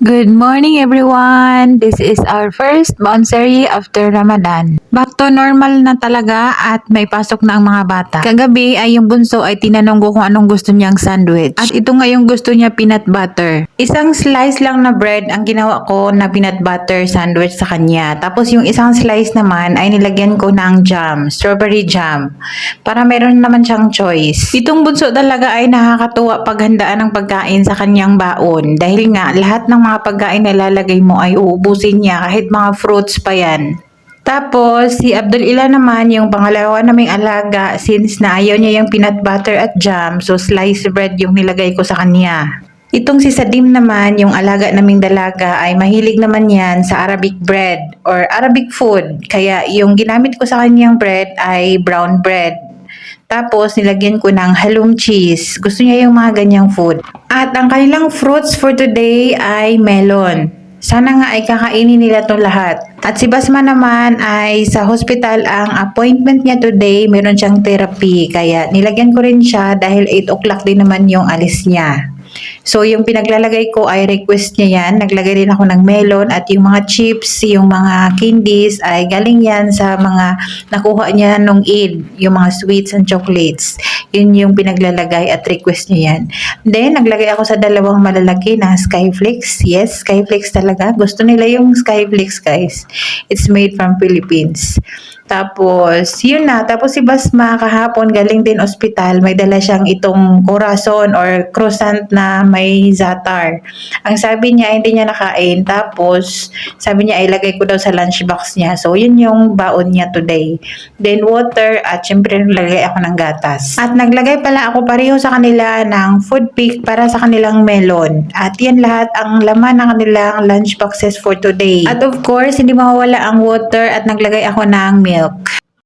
Good morning everyone! This is our first bonsai after Ramadan. Back to normal na talaga at may pasok na ang mga bata. Kagabi ay yung bunso ay tinanong ko kung anong gusto niyang sandwich. At ito nga yung gusto niya peanut butter. Isang slice lang na bread ang ginawa ko na peanut butter sandwich sa kanya. Tapos yung isang slice naman ay nilagyan ko ng jam, strawberry jam. Para meron naman siyang choice. Itong bunso talaga ay nakakatuwa paghandaan ng pagkain sa kanyang baon. Dahil nga lahat ng mga pagkain na ilalagay mo ay uubusin niya kahit mga fruits pa yan. Tapos, si Abdul Ila naman, yung pangalawa naming alaga, since na ayaw niya yung peanut butter at jam, so sliced bread yung nilagay ko sa kanya. Itong si Sadim naman, yung alaga naming dalaga, ay mahilig naman yan sa Arabic bread or Arabic food. Kaya yung ginamit ko sa kanyang bread ay brown bread. Tapos, nilagyan ko ng halum cheese. Gusto niya yung mga ganyang food. At ang kanilang fruits for today ay melon. Sana nga ay kakainin nila to lahat. At si Basma naman ay sa hospital ang appointment niya today, meron siyang therapy. Kaya nilagyan ko rin siya dahil 8 o'clock din naman yung alis niya. So yung pinaglalagay ko ay request niya yan. Naglagay rin ako ng melon at yung mga chips, yung mga candies ay galing yan sa mga nakuha niya nung Eid, yung mga sweets and chocolates. Yun yung pinaglalagay at request niya yan. Then naglagay ako sa dalawang malalaki na Skyflakes. Yes, Skyflakes talaga. Gusto nila yung Skyflakes guys. It's made from Philippines. Tapos, yun na. Tapos si Basma kahapon galing din ospital. May dala siyang itong corazon or croissant na may zatar. Ang sabi niya, hindi niya nakain. Tapos, sabi niya, ilagay ko daw sa lunchbox niya. So, yun yung baon niya today. Then, water at syempre naglagay ako ng gatas. At naglagay pala ako pareho sa kanila ng food pick para sa kanilang melon. At yan lahat ang laman ng kanilang lunchboxes for today. At of course, hindi mawawala ang water at naglagay ako ng milk. 가요.